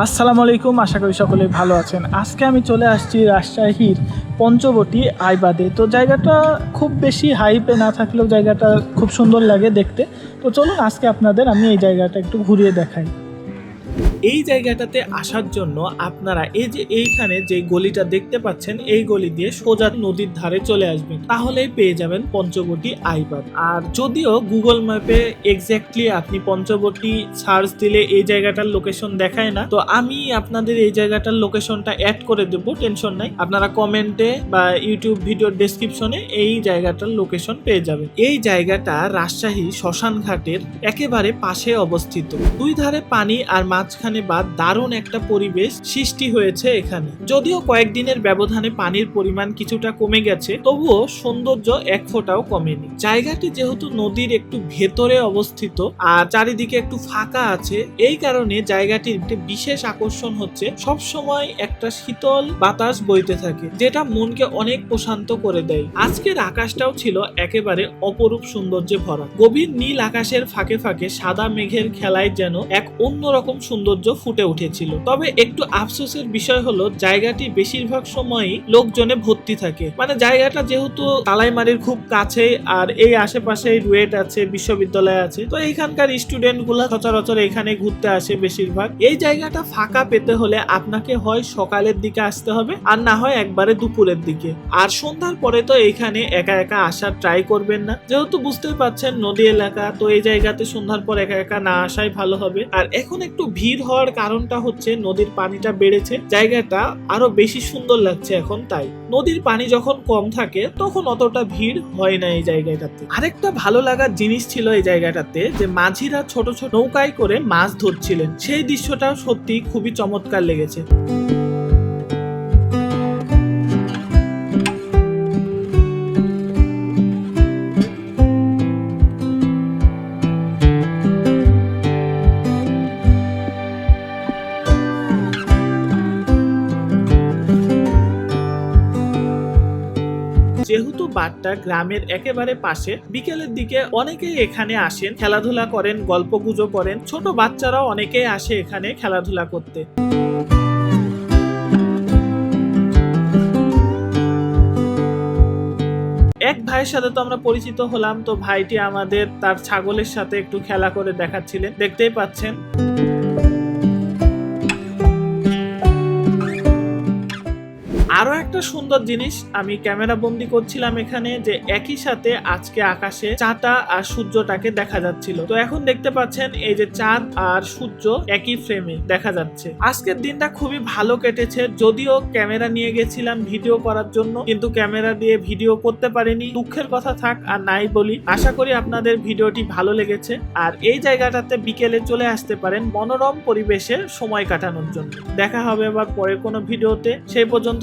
আসসালামু আলাইকুম আশা করি সকলে ভালো আছেন। আজকে আমি চলে আসছি রাজশাহীর পঞ্চবটি আইবাদে। তো জায়গাটা খুব বেশি হাইপে না থাকলেও জায়গাটা খুব সুন্দর লাগে দেখতে। তো চলুন আজকে আপনাদের আমি এই জায়গাটা একটু ঘুরিয়ে দেখাই। এই জায়গাটাতে আসার জন্য আপনারা এই যে এইখানে যে গলিটা দেখতে পাচ্ছেন, এই গলি দিয়ে সোজা নদীর ধারে চলে আসবেন। তাহলেই পেয়ে যাবেন পঞ্চবটি আইবাদ আর যদিও গুগল ম্যাপে এক্স্যাক্টলি আপনি পঞ্চবটি সার্চ দিলে এই জায়গাটার লোকেশন দেখায় না, তো আমি আপনাদের এই জায়গাটার লোকেশনটা অ্যাড করে দেবো টেনশন নাই। আপনারা কমেন্টে বা ইউটিউব ভিডিওর ডেসক্রিপশনে এই জায়গাটার লোকেশন পেয়ে যাবেন। এই জায়গাটা রাজশাহী শ্মশান ঘাটের একেবারে পাশে অবস্থিত। দুই ধারে পানি আর মাঝখানে বা দারুণ একটা পরিবেশ সৃষ্টি হয়েছে এখানে। যদিও কয়েকদিনের ব্যবধানে পানির পরিমাণ কিছুটা কমে গেছে, তবুও সৌন্দর্য এক ফোঁটাও কমেনি। জায়গাটি যেহেতু নদীর একটু ভেতরে অবস্থিত আর চারিদিকে একটু ফাঁকা আছে, এই কারণে জায়গাটির একটি বিশেষ আকর্ষণ হচ্ছে সব সময় একটা শীতল বাতাস বইতে থাকে, যেটা মনকে অনেক প্রশান্ত করে দেয়। আজকের আকাশটাও ছিল একেবারে অপরূপ সৌন্দর্যে ভরা। গভীর নীল আকাশের ফাঁকে ফাঁকে সাদা মেঘের খেলায় যেন এক অন্যরকম সৌন্দর্য ফুটে উঠেছিল। তবে একটু আফসোসের বিষয় হলো, জায়গাটি বেশিরভাগ সময়ই লোকজনে ভর্তি থাকে। মানে জায়গাটা যেহেতু তালাইমারির খুব কাছে আর এই আশেপাশে রুয়েট আছে, বিশ্ববিদ্যালয় আছে, তো এইখানকার স্টুডেন্টগুলা সচরাচর এখানে ঘুরতে আসে বেশিরভাগ। এই জায়গাটা ফাঁকা পেতে হলে আপনাকে হয় সকালের দিকে আসতে হবে আর না হয় একবারে দুপুরের দিকে। আর সন্ধ্যার পরে তো এইখানে একা একা আসার ট্রাই করবেন না। যেহেতু বুঝতেই পাচ্ছেন নদী এলাকা, তো এই জায়গাতে সন্ধ্যার পর একা একা না আসাই ভালো হবে। আর এখন একটু ভিড় হওয়ার কারণটা হচ্ছে নদীর পানিটা বেড়েছে। জায়গাটা আরও বেশি সুন্দর লাগছে এখন তাই। নদীর পানি যখন কম থাকে, তখন অতটা ভিড় হয় না এই জায়গাটাতে। আরেকটা ভালো লাগার জিনিস ছিল এই জায়গাটাতে যে মাঝিরা ছোট ছোট নৌকায় করে মাছ ধরছিলেন। সেই দৃশ্যটা সত্যি খুবই চমৎকার লেগেছে। যেহেতু বারটা গ্রামের একেবারে পাশে, বিকেলের দিকে অনেকেই এখানে আসেন, খেলাধুলা করেন গল্প গুজব করেন। ছোট বাচ্চারাও অনেকেই আসে এখানে খেলাধুলা করতে। এক ভাইয়ের সাথে তো আমরা পরিচিত হলাম, তো ভাইটি আমাদের তার ছাগলের সাথে একটু খেলা করে দেখাচ্ছিলেন। দেখতেই পাচ্ছেন। আরও একটা সুন্দর জিনিস, আমি ক্যামেরা বন্দি করছিলাম এখানে যে একই সাথে আজকে আকাশে চাঁদা আর সূর্যটাকে দেখা যাচ্ছিল। তো এখন দেখতে পাচ্ছেন এই যে চাঁদ আর সূর্য একই ফ্রেমে দেখা যাচ্ছে। আজকের দিনটা খুবই ভালো কেটেছে, যদিও ক্যামেরা নিয়ে গেছিলাম ভিডিও করার জন্য, কিন্তু ক্যামেরা দিয়ে ভিডিও করতে পারিনি। দুঃখের কথা থাক আর নাই বলি। আশা করি আপনাদের ভিডিওটি ভালো লেগেছে। আর এই জায়গাটাতে বিকেলে চলে আসতে পারেন মনোরম পরিবেশে সময় কাটানোর জন্য। দেখা হবে আবার পরের কোনো ভিডিওতে। সেই পর্যন্ত